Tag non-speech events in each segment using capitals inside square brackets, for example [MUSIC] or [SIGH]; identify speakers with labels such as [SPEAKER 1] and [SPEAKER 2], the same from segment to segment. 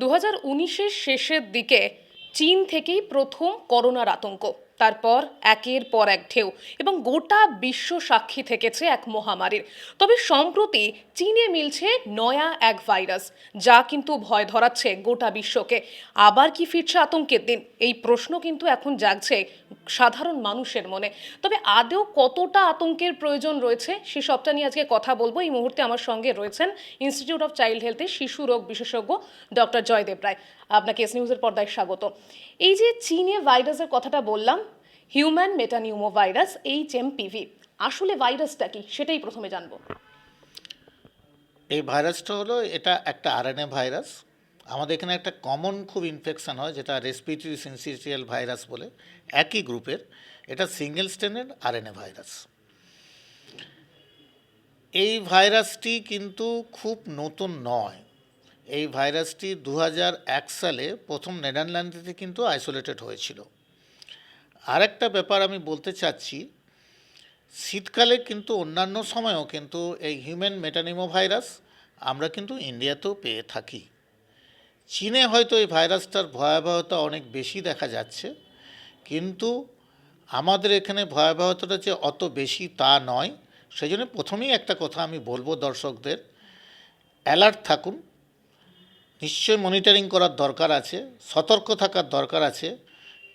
[SPEAKER 1] দু হাজার শেষের দিকে চীন থেকেই প্রথম করোনার আতঙ্ক। তারপর একের পর এক ঢেউ এবং গোটা বিশ্ব সাক্ষী থেকেছে এক মহামারীর। তবে সম্প্রতি চীনে মিলছে নয়া এক ভাইরাস, যা কিন্তু ভয় ধরাচ্ছে গোটা বিশ্বকে। আবার কি ফিরছে আতঙ্কের দিন? এই প্রশ্ন কিন্তু এখন জাগছে সাধারণ মানুষের মনে। তবে আদৌ কতটা আতঙ্কের প্রয়োজন রয়েছে সে সবটা নিয়ে আজকে কথা বলব। এই মুহূর্তে আমার সঙ্গে রয়েছেন ইনস্টিটিউট অফ চাইল্ড হেলথের শিশু রোগ বিশেষজ্ঞ ডক্টর জয়দেব রায়। আপনাকে এস নিউজের পর্দায় স্বাগত। এই যে চীনে ভাইরাসের কথাটা বললাম human metapneumovirus H M P V আসলে ভাইরাসটা কি? সেটাই প্রথমে জানব।
[SPEAKER 2] এই ভাইরাসটা হলো, এটা একটা আরএনএ ভাইরাস আমাদের এখানে একটা কমন খুব ইনফেকশান হয়, যেটা রেসপিরেটরি সিনসিটিয়াল ভাইরাস বলে। একই গ্রুপের এটা সিঙ্গেল স্টেনের আরএনএ ভাইরাস এই ভাইরাসটি কিন্তু খুব নতুন নয়। এই ভাইরাসটি দু সালে প্রথম নেদারল্যান্ডে কিন্তু আইসোলেটেড হয়েছিল। আরেকটা ব্যাপার আমি বলতে চাচ্ছি, শীতকালে কিন্তু অন্যান্য সময়েও কিন্তু এই হিউম্যান মেটানিমো ভাইরাস আমরা কিন্তু ইন্ডিয়াতেও পেয়ে থাকি। চীনে হয়তো এই ভাইরাসটার ভয়াবহতা অনেক বেশি দেখা যাচ্ছে, কিন্তু আমাদের এখানে ভয়াবহতাটা যে অত বেশি তা নয়। সেই জন্য প্রথমেই একটা কথা আমি বলব দর্শকদের অ্যালার্ট থাকুন। নিশ্চয়ই মনিটরিং করার দরকার আছে, সতর্ক থাকার দরকার আছে,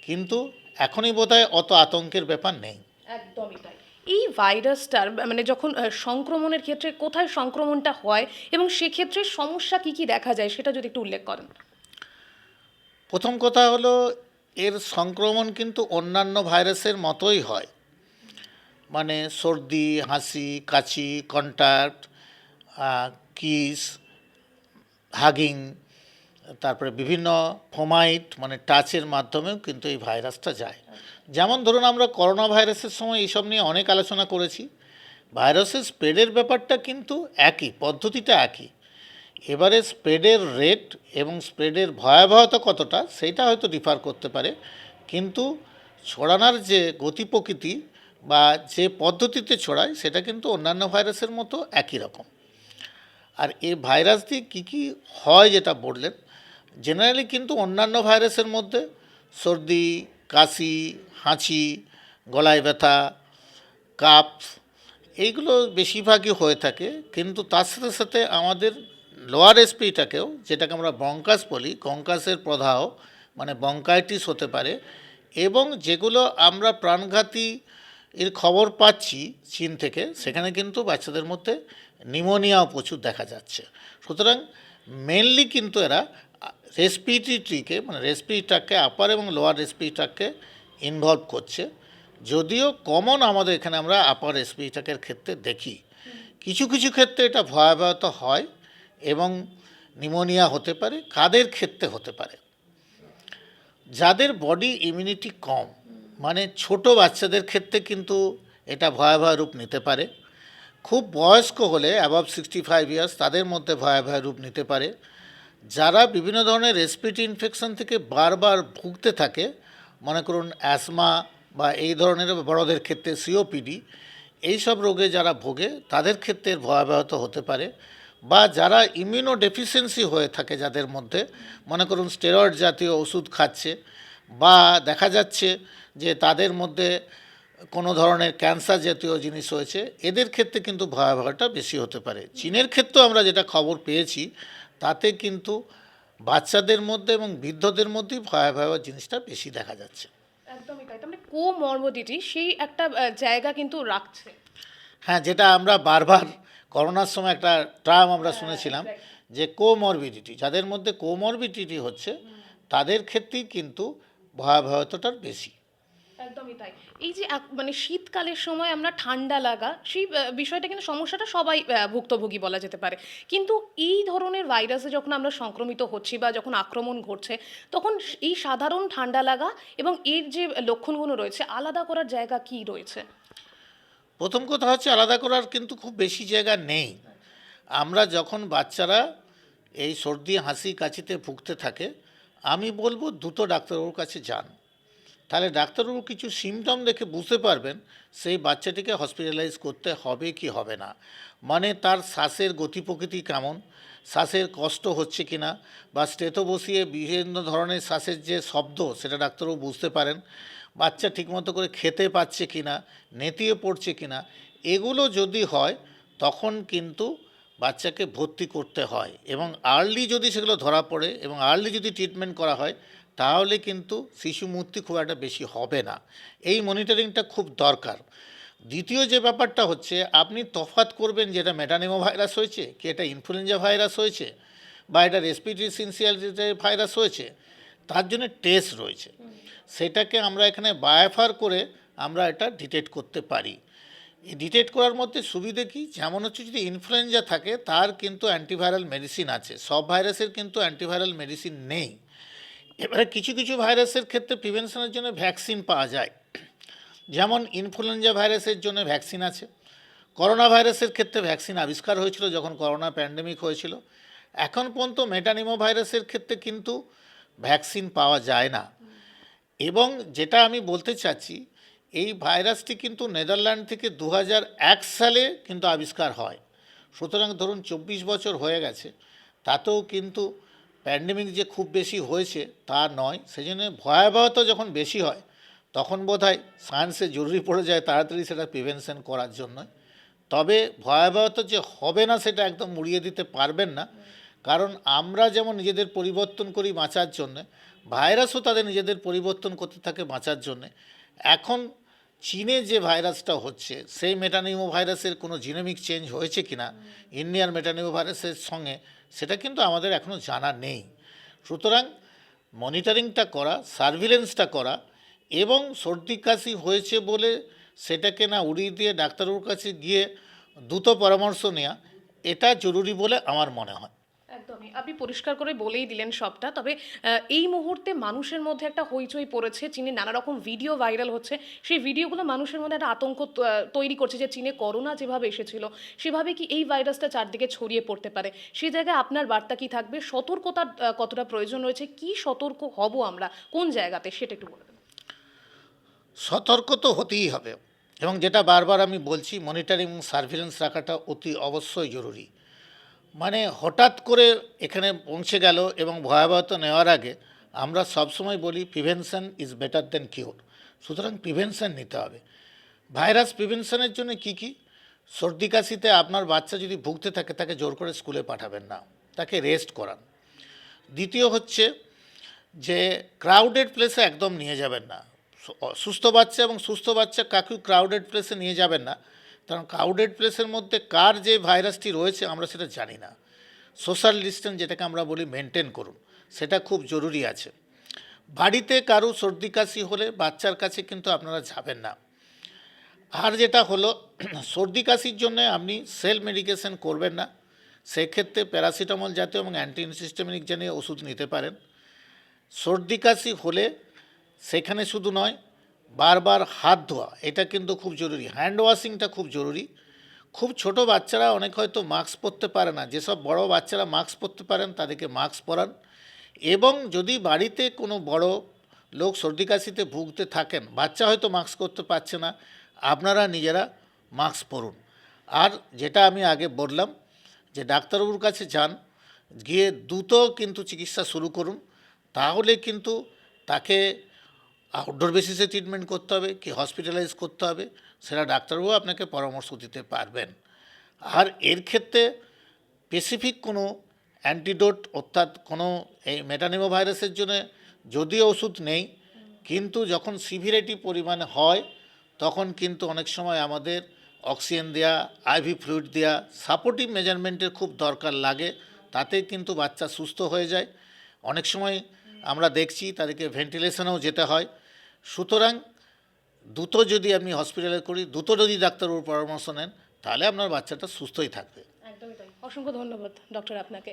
[SPEAKER 2] কিন্তু এখনই বোধহয় অত আতঙ্কের ব্যাপার নেই।
[SPEAKER 1] একদমই তাই। এই ভাইরাসটার মানে যখন সংক্রমণের ক্ষেত্রে কোথায় সংক্রমণটা হয় এবং সেক্ষেত্রে সমস্যা কি কি দেখা যায় সেটা যদি একটু উল্লেখ করেন।
[SPEAKER 2] প্রথম কথা হলো এর সংক্রমণ কিন্তু অন্যান্য ভাইরাসের মতোই হয়। মানে সর্দি হাসি কাশি কন্ট্যাক্ট কিস হাগিং তারপরে বিভিন্ন ফোমাইট মানে টাচের মাধ্যমেও কিন্তু এই ভাইরাসটা যায়। যেমন ধরুন আমরা করোনা ভাইরাসের সময় এইসব নিয়ে অনেক আলোচনা করেছি। ভাইরাসের স্প্রেডের ব্যাপারটা কিন্তু একই, পদ্ধতিটা একই। এবারে স্প্রেডের রেট এবং স্প্রেডের ভয়াবহতা কতটা সেইটা হয়তো ডিফার করতে পারে। কিন্তু ছড়ানোর যে গতি প্রকৃতি বা যে পদ্ধতিতে ছড়ায়, সেটা কিন্তু অন্যান্য ভাইরাসের মতো একই রকম। আর এই ভাইরাস দিয়ে কী কী হয় যেটা বললেন জেনারেলি কিন্তু অন্যান্য ভাইরাসের মধ্যে সর্দি, কাশি, হাঁচি, গলায় ব্যথা, কাপ, এইগুলো বেশিরভাগই হয়ে থাকে। কিন্তু তার সাথে সাথে আমাদের লোয়ার এসপিটাকেও যেটাকে আমরা বঙ্কাস বলি কঙ্কাসের প্রদাহ মানে বঙ্কাইটিস হতে পারে, এবং যেগুলো আমরা প্রাণঘাতী এর খবর পাচ্ছি চীন থেকে, সেখানে কিন্তু বাচ্চাদের মধ্যে নিমোনিয়াও প্রচুর দেখা যাচ্ছে। সুতরাং মেনলি কিন্তু এরা রেসপিরিট্রিকে মানে রেসপিরিটাকে আপার এবং লোয়ার রেসপিরিটাকে ইনভলভ করছে। যদিও কমন আমাদের এখানে আমরা আপার রেসপিরিটাকের ক্ষেত্রে দেখি। কিছু কিছু ক্ষেত্রে এটা ভয়াবহতা হয় এবং নিমোনিয়া হতে পারে, কাদের ক্ষেত্রে হতে পারে। যাদের বডি ইমিউনিটি কম মানে ছোট বাচ্চাদের ক্ষেত্রে কিন্তু এটা ভয়াবহ রূপ নিতে পারে। খুব বয়স্ক হলে অ্যাবভ সিক্সটি ফাইভ ইয়ার্স তাদের মধ্যে ভয়াবহ রূপ নিতে পারে। যারা বিভিন্ন ধরনের রেসপিটি ইনফেকশন থেকে বারবার ভুগতে থাকে, মনে করুন অ্যাসমা বা এই ধরনের বড়দের ক্ষেত্রে সিওপিডি এইসব রোগে যারা ভোগে, তাদের ক্ষেত্রে ভয়াবহতা হতে পারে। বা যারা ইমিউনো ডেফিসিয়েন্সি হয়ে থাকে যাদের মধ্যে, মনে করুন স্টেরয়েড জাতীয় ওষুধ খাচ্ছে, বা দেখা যাচ্ছে যে তাদের মধ্যে কোনো ধরনের ক্যান্সার জাতীয় জিনিস হয়েছে, এদের ক্ষেত্রে কিন্তু ভয়াবহটা বেশি হতে পারে। চীনের ক্ষেত্রেও আমরা যেটা খবর পেয়েছি তাতে কিন্তু বাচ্চাদের মধ্যে এবং বৃদ্ধদের মধ্যেই ভয়াবহ জিনিসটা বেশি দেখা যাচ্ছে।
[SPEAKER 1] একদমই তাই। মানে কোমরবিডিটি সেই একটা জায়গা কিন্তু রাখছে।
[SPEAKER 2] হ্যাঁ যেটা আমরা বারবার করোনার সময় একটা ট্রাম আমরা শুনেছিলাম যে কোমরবিডিটি। যাদের মধ্যে কোমরবিডিটি হচ্ছে তাদের ক্ষেত্রেই কিন্তু ভয়াবহতাটার বেশি।
[SPEAKER 1] একদমই তাই। এই যে মানে শীতকালের সময় আমরা ঠান্ডা লাগা, সেই বিষয়টা কিন্তু সমস্যাটা সবাই ভুক্তভোগী বলা যেতে পারে। কিন্তু এই ধরনের ভাইরাসে যখন আমরা সংক্রমিত হচ্ছি বা যখন আক্রমণ ঘটছে, তখন এই সাধারণ ঠান্ডা লাগা এবং এর যে লক্ষণগুলো রয়েছে, আলাদা করার জায়গা কি রয়েছে?
[SPEAKER 2] প্রথম কথা হচ্ছে আলাদা করার কিন্তু খুব বেশি জায়গা নেই। আমরা যখন বাচ্চারা এই সর্দি, হাসি, কাশিতে ভুগতে থাকে, আমি বলব দ্রুত ডাক্তারবাবুর কাছে যান। তাহলে ডাক্তারবাবু কিছু সিমটম দেখে বুঝতে পারবেন সেই বাচ্চাটিকে হসপিটালাইজ করতে হবে কি হবে না। মানে তার শ্বাসের গতি প্রকৃতি কেমন? শ্বাসের কষ্ট হচ্ছে কিনা? বা স্টেথো বসিয়ে বিভিন্ন ধরনের শ্বাসের যে শব্দ, সেটা ডাক্তারবাবু বুঝতে পারেন। বাচ্চা ঠিকমতো করে খেতে পাচ্ছে কি না নেতিয়ে পড়ছে কিনা? এগুলো যদি হয়, তখন কিন্তু বাচ্চাকে ভর্তি করতে হয় এবং আর্লি যদি সেগুলো ধরা পড়ে এবং আর্লি যদি ট্রিটমেন্ট করা হয় তাহলে কিন্তু শিশু মৃত্যু খুব একটা বেশি হবে না। এই মনিটরিংটা খুব দরকার। দ্বিতীয় যে ব্যাপারটা হচ্ছে আপনি তফাত করবেন যে এটা মেটানিমো ভাইরাস হয়েছে কি এটা ইনফ্লুয়েঞ্জা ভাইরাস হয়েছে বা এটা রেসপিরেটরি সিনসিয়ালিটি ভাইরাস হয়েছে তার জন্য টেস্ট রয়েছে। সেটাকে আমরা এখানে বায়াফার করে আমরা এটা ডিটেক্ট করতে পারি। ডিটেক্ট করার মধ্যে সুবিধে কি? যেমন হচ্ছে যদি ইনফ্লুয়েঞ্জা থাকে, তার কিন্তু অ্যান্টিভাইরাল মেডিসিন আছে। সব ভাইরাসের কিন্তু অ্যান্টিভাইরাল মেডিসিন নেই। এবারে কিছু কিছু ভাইরাসের ক্ষেত্রে প্রিভেনশনের জন্য ভ্যাকসিন পাওয়া যায়। যেমন ইনফ্লুয়েঞ্জা ভাইরাসের জন্য ভ্যাকসিন আছে। করোনা ভাইরাসের ক্ষেত্রে ভ্যাকসিন আবিষ্কার হয়েছিল যখন করোনা প্যান্ডেমিক হয়েছিল। এখন পর্যন্ত মেটানিমো ভাইরাসের ক্ষেত্রে কিন্তু ভ্যাকসিন পাওয়া যায় না। এবং যেটা আমি বলতে চাচ্ছি এই ভাইরাসটি কিন্তু নেদারল্যান্ড থেকে দু সালে কিন্তু আবিষ্কার হয়। সুতরাং ধরুন চব্বিশ বছর হয়ে গেছে, তাতেও কিন্তু প্যান্ডেমিক যে খুব বেশি হয়েছে তা নয়, সেজন্য ভয়াবহতা যখন বেশি হয়, তখন বোধ হয় সায়েন্সে জরুরি পড়ে যায় তাড়াতাড়ি সেটা প্রিভেনশন করার জন্য। তবে ভয়াবহতা যে হবে না সেটা একদম উড়িয়ে দিতে পারবেন না। কারণ আমরা যেমন নিজেদের পরিবর্তন করি বাঁচার জন্যে, ভাইরাসও তাদের নিজেদের পরিবর্তন করতে থাকে বাঁচার জন্যে। এখন চীনে যে ভাইরাসটা হচ্ছে, সেই মেটানিমো ভাইরাসের কোনো জিনোমিক চেঞ্জ হয়েছে কিনা ইন্ডিয়ান মেটানিমো ভাইরাসের সঙ্গে, সেটা কিন্তু আমাদের এখনও জানা নেই। সুতরাং মনিটরিংটা করা সার্ভিলেন্সটা করা এবং সর্দি কাশি হয়েছে বলে সেটাকে না উড়িয়ে দিয়ে ডাক্তারবাবুর কাছে গিয়ে দ্রুত পরামর্শ নেওয়া এটা জরুরি বলে আমার মনে হয়।
[SPEAKER 1] একদমই আপনি পরিষ্কার করে বলেই দিলেন সবটা। তবে এই মুহূর্তে মানুষের মধ্যে একটা হইচই পড়েছে, চীনে নানা রকম ভিডিও ভাইরাল হচ্ছে। সেই ভিডিওগুলো মানুষের মধ্যে একটা আতঙ্ক তৈরি করছে যে চীনে করোনা যেভাবে এসেছিল, সেভাবে কি এই ভাইরাসটা চারদিকে ছড়িয়ে পড়তে পারে? সেই জায়গায় আপনার বার্তা কি থাকবে? সতর্কতার কতটা প্রয়োজন রয়েছে? কি সতর্ক হব আমরা? কোন জায়গাতে? সেটা একটু বলে
[SPEAKER 2] সতর্ক তো হতেই হবে এবং যেটা বারবার আমি বলছি মনিটরিং সার্ভিলেন্স রাখাটা অতি অবশ্যই জরুরি। মানে হঠাৎ করে এখানে পৌঁছে গেল এবং ভয়াবহতা নেওয়ার আগে আমরা সবসময় বলি prevention is better than cure. সুতরাং প্রিভেনশন নিতে হবে। ভাইরাস প্রিভেনশনের জন্য কি কি? সর্দি কাশিতে আপনার বাচ্চা যদি ভুগতে থাকে, তাকে জোর করে স্কুলে পাঠাবেন না। তাকে রেস্ট করান। দ্বিতীয় হচ্ছে যে ক্রাউডেড প্লেসে একদম নিয়ে যাবেন না। সুস্থ বাচ্চা এবং সুস্থ বাচ্চা কাকেও ক্রাউডেড প্লেসে নিয়ে যাবেন না। কারণ ক্রাউডেড প্লেসের মধ্যে কার যে ভাইরাসটি রয়েছে আমরা সেটা জানি না। সোশ্যাল ডিস্টেন্স যেটাকে আমরা বলি মেনটেন করুন, সেটা খুব জরুরি আছে। বাড়িতে কারও সর্দি কাশি হলে বাচ্চার কাছে কিন্তু আপনারা যাবেন না। আর যেটা হলো, [CLEARS THROAT] সর্দি কাশির জন্য আপনি সেলফ মেডিকেশন করবেন না। সেক্ষেত্রে প্যারাসিটামল জাতীয় এবং অ্যান্টি হিস্টামিনিক জাতীয় ওষুধ নিতে পারেন। সর্দি কাশি হলে সেখানে শুধু নয় বারবার হাত ধোয়া, এটা কিন্তু খুব জরুরি। হ্যান্ড ওয়াশিংটা খুব জরুরি। খুব ছোট বাচ্চারা অনেক হয়তো মাস্ক পরতে পারে না। যেসব বড় বাচ্চারা মাস্ক পরতে পারেন, তাদেরকে মাস্ক পরান। এবং যদি বাড়িতে কোনো বড় লোক সর্দি কাশিতে ভুগতে থাকেন, বাচ্চা হয়তো মাস্ক করতে পারছে না, আপনারা নিজেরা মাস্ক পরুন। আর যেটা আমি আগে বললাম, যে ডাক্তারবাবুর কাছে যান, গিয়ে দ্রুত কিন্তু চিকিৎসা শুরু করুন। তাহলে কিন্তু তাকে আউটডোর বেসিসে ট্রিটমেন্ট করতে হবে, কি হসপিটালাইজ করতে হবে, সেটা ডাক্তারবাবু আপনাকে পরামর্শ দিতে পারবেন। আর এর ক্ষেত্রে স্পেসিফিক কোনো অ্যান্টিডোট অর্থাৎ কোনো এই মেটানিমো ভাইরাসের জন্য যদিও ওষুধ নেই, কিন্তু যখন সিভিরিটি পরিমাণে হয়, তখন কিন্তু অনেক সময় আমাদের অক্সিজেন দেওয়া আইভি ফ্লুইড দেওয়া সাপোর্টিভ মেজারমেন্টের খুব দরকার লাগে, তাতে কিন্তু বাচ্চা সুস্থ হয়ে যায়। অনেক সময় আমরা দেখছি তাদেরকে ভেন্টিলেশনেও যেতে হয় সুতরাং দ্রুত যদি আপনি হসপিটালে করি দ্রুত যদি ডাক্তারবাবুর পরামর্শ নেন, তাহলে আপনার বাচ্চাটা সুস্থই থাকবে।
[SPEAKER 1] অসংখ্য ধন্যবাদ, ডক্টর আপনাকে।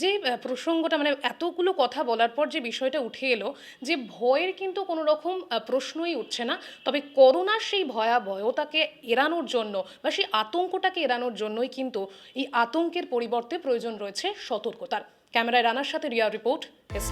[SPEAKER 1] যে প্রসঙ্গটা মানে এতগুলো কথা বলার পর যে বিষয়টা উঠে এলো, যে ভয়ের কিন্তু কোনো রকম প্রশ্নই উঠছে না। তবে করোনার সেই ভয়াবহতাকে এড়ানোর জন্য বা সেই আতঙ্কটাকে এড়ানোর জন্যই কিন্তু এই আতঙ্কের পরিবর্তে প্রয়োজন রয়েছে সতর্কতার। ক্যামেরায় রানার সাথে রিয়া রিপোর্ট এস।